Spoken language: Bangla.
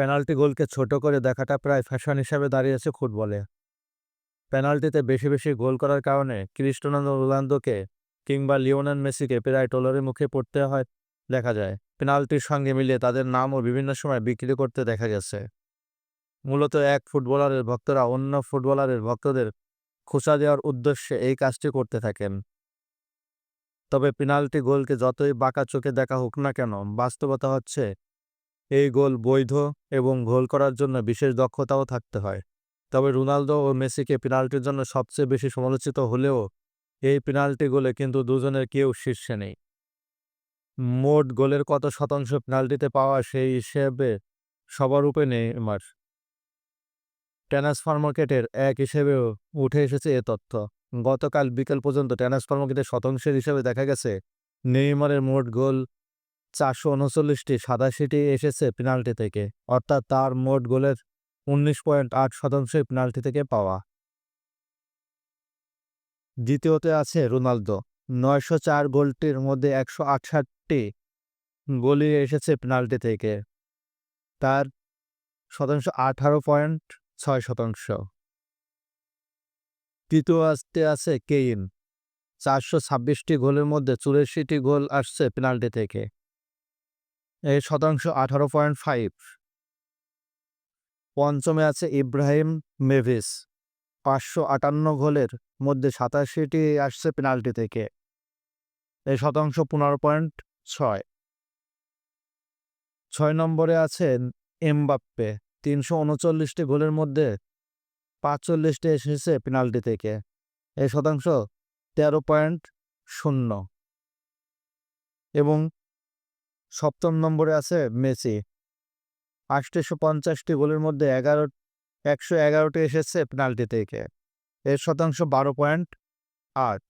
পেনাল্টি গোলকে ছোট করে দেখাটা প্রায় ফ্যাশন হিসাবে দাঁড়িয়েছে ফুটবলে। পেনাল্টিতে বেশি বেশি গোল করার কারণে ক্রিস্টানো রোনালদোকে কিংবা লিওনান মেসিকে প্রায় টলারের মুখে পড়তে হয় দেখা যায়। পেনাল্টির সঙ্গে মিলিয়ে তাদের নামও বিভিন্ন সময় বিক্রি করতে দেখা গেছে। মূলত এক ফুটবলারের ভক্তরা অন্য ফুটবলারের ভক্তদের খোঁচা দেওয়ার উদ্দেশ্যে এই কাজটি করতে থাকেন। তবে পেনাল্টি গোলকে যতই বাঁকা চোখে দেখা হোক না কেন, বাস্তবতা হচ্ছে এই গোল বৈধ এবং গোল করার জন্য বিশেষ দক্ষতাও থাকতে হয়। তবে রোনালদো ও মেসিকে পেনাল্টির জন্য সবচেয়ে বেশি সমালোচিত হলেও এই পেনাল্টি গোলে কিন্তু দুজনের কেউ শীর্ষে নেই। মোট গোলের কত শতাংশ পেনাল্টিতে পাওয়া সেই হিসেবে সবার উপরে নেইমার ট্রান্সফার মার্কেটের এক হিসেবেও উঠে এসেছে এ তথ্য। গতকাল বিকেল পর্যন্ত ট্রান্সফার মার্কেটের শতাংশের হিসেবে দেখা গেছে, নেইমারের মোট গোল চারশো উনচল্লিশটি সাতাশিটি এসেছে পেনাল্টি থেকে। অর্থাৎ তার মোট গোলের উনিশ পয়েন্ট আট শতাংশই পেনাল্টি থেকে পাওয়া। দ্বিতীয়তে আছে রোনালদো। নয়শো চার গোলটির মধ্যে একশো আটষট্টি গোলই এসেছে পেনাল্টি থেকে। তার শতাংশ আঠারো পয়েন্ট ছয় শতাংশ। তৃতীয় আসতে আছে কেইন। চারশো ছাব্বিশটি গোলের মধ্যে চুরাশিটি গোল আসছে পেনাল্টি থেকে। শতাংশ আঠারো পয়েন্ট ফাইভ। পঞ্চমে আছে ইব্রাহিম মেভিস। পাঁচশো আটান্ন গোলের মধ্যে সাতাশিটি আসছে পেনাল্টি থেকে। এই শতাংশ পনেরো পয়েন্ট ছয়। ছয় নম্বরে আছেন এমবাপ্পে। তিনশো উনচল্লিশটি গোলের মধ্যে পাঁচচল্লিশটি এসেছে পেনাল্টি থেকে। এই শতাংশ তেরো পয়েন্ট শূন্য। এবং সপ্তম নম্বরে আছে মেসি। আটশো পঞ্চাশটি গোলের মধ্যে এগারো, একশো এগারোটি এসেছে পেনাল্টি থেকে। এর শতাংশ বারো পয়েন্ট আট।